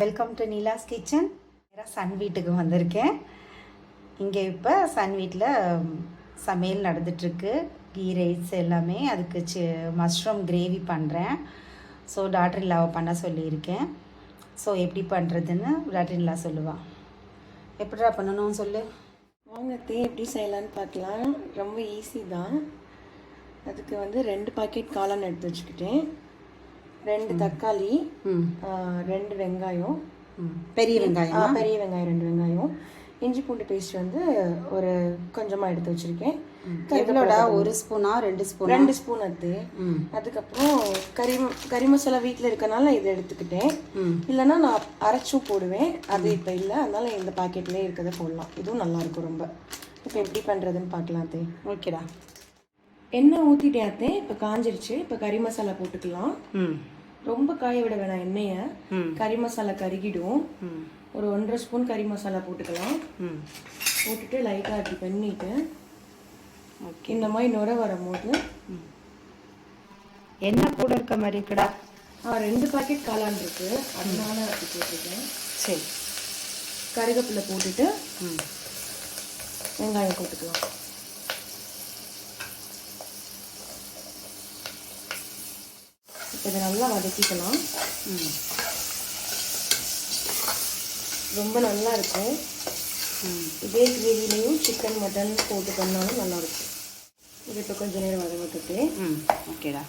Welcome to Neela's kitchen son வீட்டுக்கு வந்திருக்கேன். இங்கே இப்போ சன் வீட்டில் சமையல் நடந்துட்டுருக்கு. கீ ரைஸ் எல்லாமே அதுக்கு சி மஷ்ரூம் கிரேவி பண்ணுறேன் ஸோ டாக்டர் இல்லாவை பண்ண சொல்லியிருக்கேன். ஸோ எப்படி பண்ணுறதுன்னு டாக்டர் இல்லா சொல்லுவாள் எப்படிடா பண்ணணும்னு சொல்லு. வாங்க தே எப்படி செய்யலான்னு பார்க்கலாம். ரொம்ப ஈஸி தான். அதுக்கு வந்து ரெண்டு பாக்கெட் காளான் எடுத்து வச்சுக்கிட்டேன். ரெண்டு தக்காளி ரெண்டு வெங்காயம். பெரிய வெங்காயம்? பெரிய வெங்காயம் ரெண்டு வெங்காயம். இஞ்சி பூண்டு பேஸ்ட் வந்து ஒரு கொஞ்சமாக எடுத்து வச்சுருக்கேன். எவ்வளோடா? ஒரு ஸ்பூனா? ரெண்டு ஸ்பூனா? ரெண்டு ஸ்பூன் அது. அதுக்கப்புறம் கறி கறி மசாலா வீட்டில் இருக்கனால இதை எடுத்துக்கிட்டேன். ம். இல்லைன்னா நான் அரைச்சும் போடுவேன். அது இப்போ இல்லை. அதனால இந்த பாக்கெட்லேயே இருக்கிறத போடலாம். இதுவும் நல்லா இருக்கும் ரொம்ப. இப்போ எப்படி பண்ணுறதுன்னு பார்க்கலாம் தே ஓகேடா. எண்ணெய் ஊற்றிட்டேன் அத்தே. இப்போ காஞ்சிருச்சு. இப்போ கறி மசாலா போட்டுக்கலாம். ம். ரொம்ப காய விட வேணாம் எண்ணெயை. ம். கறி மசாலா கருகிடும். ம். ஒரு ஒன்றரை ஸ்பூன் கறி மசாலா போட்டுக்கலாம். ம். போட்டுட்டு லைட்டாக அப்படி பண்ணிட்டு ஓகே இந்த மாதிரி நுர வரும்போது என்ன கூட இருக்க மாதிரி இருக்குடா. ஆ ரெண்டு பாக்கெட் காளான் இருக்கு. அதனால அப்படி போட்டிருக்கேன். சரி. கருவேப்பிலை போட்டுட்டு ம். வெங்காயம் போட்டுக்கலாம். இதை நல்லா வதக்கிக்கலாம். ம். ரொம்ப நல்லா இருக்கும் ம். இதே கிரேவிலையும் சிக்கன் மட்டன் போட்டு பண்ணாலும் நல்லா இருக்கும் இது இப்போ கொஞ்ச நேரம் வதங்கட்டுட்டு ம். ஓகேடா.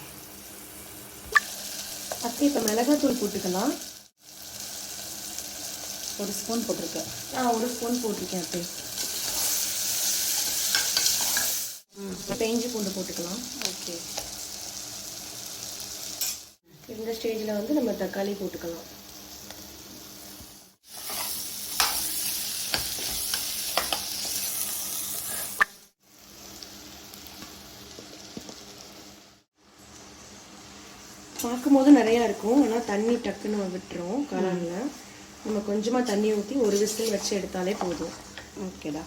அத்தை இப்போ மிளகாத்தூள் போட்டுக்கலாம். ஒரு ஸ்பூன் போட்டிருக்கேன். ஆ ஒரு ஸ்பூன் போட்டிருக்கேன் அத்தை. இப்போ இஞ்சி பூண்டு போட்டுக்கலாம். ஓகே. இந்த ஸ்டேஜில் வந்து நம்ம தக்காளி போட்டுக்கலாம். பார்க்கும்போது நிறையா இருக்கும். ஆனால் தண்ணி டக்குன்னு விட்டுரும் காளானில். நம்ம கொஞ்சமாக தண்ணி ஊற்றி ஒரு விசில் வச்சு எடுத்தாலே போதும். ஓகேடா.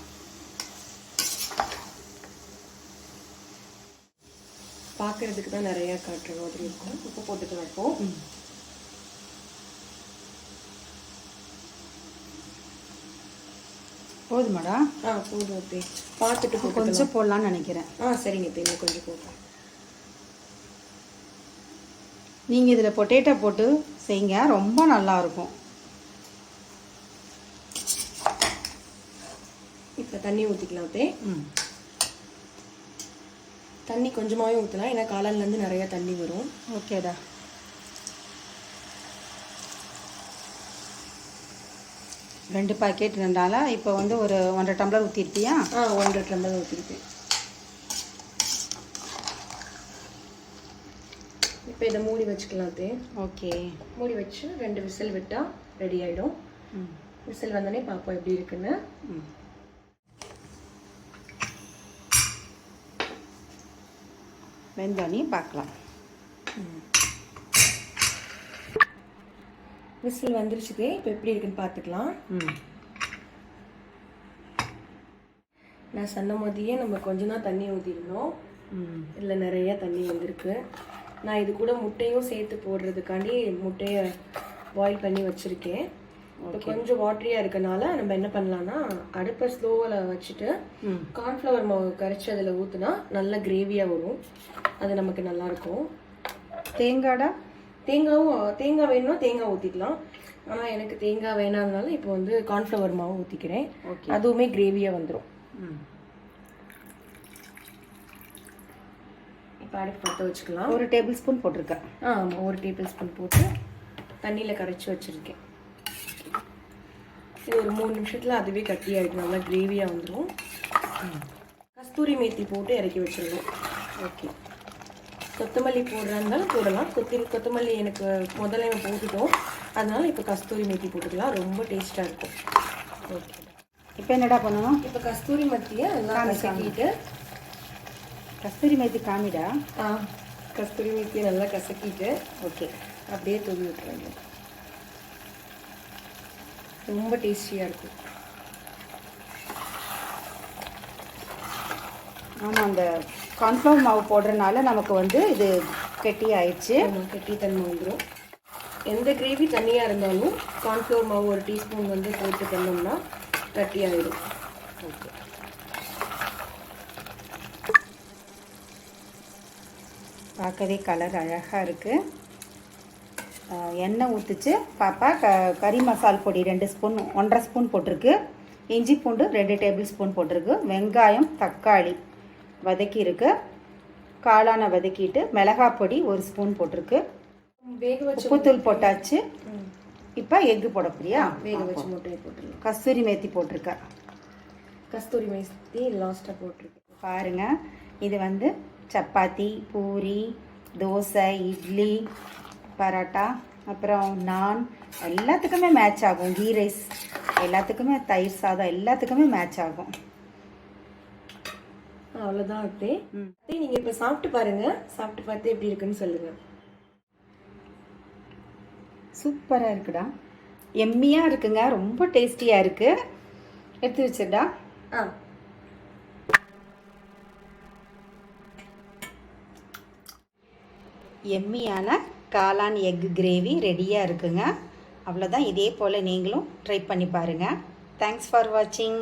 பார்க்கறதுக்கு தான் நிறையா காட்டுற மாதிரி இருக்கும். உப்பு போட்டுக்கலாம் இப்போ போதுமாடா? ஆ போதும் ஓகே பார்த்துட்டு கொஞ்சம் போடலான்னு நினைக்கிறேன். ஆ சரிங்க தேங்க கொஞ்சம் போதும் நீங்கள் இதில் பொட்டேட்டோ போட்டு செய்யுங்க ரொம்ப நல்லா இருக்கும். இப்போ தண்ணி ஊற்றிக்கலாம் தே ம். தண்ணி கொஞ்சமாகவே ஊற்றலாம் ஏன்னா காளான்லேருந்து நிறையா தண்ணி வரும். ஓகேடா. ரெண்டு பாக்கெட் ரெண்டால இப்போ வந்து ஒரு ஒன்றரை டம்ளர் ஊற்றிருப்பியா ஆ ஒன்றரை டம்ளர் ஊற்றிருக்கேன் இப்போ இதை மூடி வச்சுக்கலாம் தே. ஓகே. மூடி வச்சு ரெண்டு விசில் விட்டால் ரெடி ஆகிடும் ம். விசில் வந்தோடனே பார்ப்போம் எப்படி இருக்குன்னு. ம் வெந்தோடனே பார்க்கலாம் விசில் வந்துருச்சு தே இப்போ எப்படி இருக்குன்னு பார்த்துக்கலாம். நான் சொன்ன மாதிரியே நம்ம கொஞ்சம் தான் தண்ணி ஊற்றிருந்தோம் ம். இதில் நிறைய தண்ணி வந்திருக்கு. நான் இது கூட முட்டையும் சேர்த்து போடுறதுக்காண்டி முட்டையை பாயில் பண்ணி வச்சுருக்கேன். இப்போ கொஞ்சம் வாட்டரியாக இருக்கனால நம்ம என்ன பண்ணலாம்னா அடுப்பை ஸ்லோவில் வச்சுட்டு கார்ன்ஃப்ளவர் மாவு கரைச்சி அதில் ஊற்றுனா நல்ல கிரேவியாக வரும். அது நமக்கு நல்லாயிருக்கும். தேங்காடா? தேங்காவும் தேங்காய் வேணும்னா தேங்காய் ஊற்றிக்கலாம் ஆனால் எனக்கு தேங்காய் வேணாதனால இப்போ வந்து கார்ன்ஃப்ளவர் மாவு ஊற்றிக்கிறேன் ஓகே அதுவுமே கிரேவியாக வந்துடும் இப்போ அடுப்பு பற்ற வச்சுக்கலாம். ஒரு டேபிள் ஸ்பூன் போட்டிருக்கேன். ஆ ஆமாம் ஒரு டேபிள் ஸ்பூன் போட்டு தண்ணியில் கரைச்சி வச்சுருக்கேன். இது ஒரு மூணு நிமிஷத்தில் அதுவே கட்டி ஆகிடும் நல்லா கிரேவியாக வந்துடும் கஸ்தூரி மேத்தி போட்டு இறக்கி வச்சிடணும் ஓகே கொத்தமல்லி போடுறாஇருந்தாலும் போடலாம் கொத்தி கொத்தமல்லி எனக்கு முதல்ல போட்டுட்டோம் அதனால இப்போ கஸ்தூரி மேத்தி போட்டுக்கலாம் ரொம்ப டேஸ்ட்டாக இருக்கும் ஓகே இப்போ என்னடா பண்ணணும் இப்போ கஸ்தூரி மத்தியை நல்லா கசக்கிட்டு கஸ்தூரி மேத்தி காமிடா ஆ கஸ்தூரி மேத்தியை நல்லா கசக்கிட்டு ஓகே அப்படியே தூவி விட்டுருங்க ரொம்ப டேஸ்டியாக இருக்கும் ஆமாம் அந்த கார்ன்ஃப்ளவர் மாவு போடுறதுனால நமக்கு வந்து இது கெட்டி ஆயிடுச்சு ஆமாம் கெட்டித்தன்மை வந்துடும் எந்த கிரேவி தண்ணியாக இருந்தாலும் கார்ன்ஃப்ளவர் மாவு ஒரு டீஸ்பூன் வந்து போட்டு பண்ணோம்னா கட்டி ஆயிடும் ஓகே பார்க்கவே கலர் அழகாக இருக்குது எண்ணெய் ஊற்றுச்சு பாப்பா க கறி மசால் பொடி ரெண்டு ஸ்பூன் ஒன்றரை ஸ்பூன் போட்டிருக்கு. இஞ்சி பூண்டு ரெண்டு டேபிள் ஸ்பூன் போட்டிருக்கு. வெங்காயம் தக்காளி வதக்கியிருக்கு. காளானை வதக்கிட்டு மிளகாய் பொடி ஒரு ஸ்பூன் போட்டிருக்கு. வேக வச்சு உப்புத்தூள் போட்டாச்சு. இப்போ எக்கு போட போறியா? வேக வச்சு முட்டையை போட்டுடலாம். கஸ்தூரி மேத்தி போட்டிருக்க. கஸ்தூரி மேஸ்தி லாஸ்ட்டாக போட்டிருக்கேன் பாருங்க. இது வந்து சப்பாத்தி பூரி தோசை இட்லி பரோட்டா அப்புறம் நான் எல்லாத்துக்குமே மேட்ச் ஆகும். கீ ரைஸ் எல்லாத்துக்குமே தயிர் சாதம் எல்லாத்துக்குமே மேட்ச் ஆகும். அவ்வளோதான் அத்தே. அத்தே நீங்கள் இப்போ சாப்பிட்டு பாருங்க. சாப்பிட்டு பார்த்து எப்படி இருக்குன்னு சொல்லுங்க. சூப்பராக இருக்குடா. எம்மியாக இருக்குங்க. ரொம்ப டேஸ்டியாக இருக்குது எடுத்து வச்சிருடா. ஆ. எம்மியான காளான் எக் கிரேவி ரெடியாக இருக்குங்க. அவ்வளோதான் இதே போல் நீங்களும் ட்ரை பண்ணி பாருங்கள் தேங்க்ஸ் ஃபார் வாட்சிங்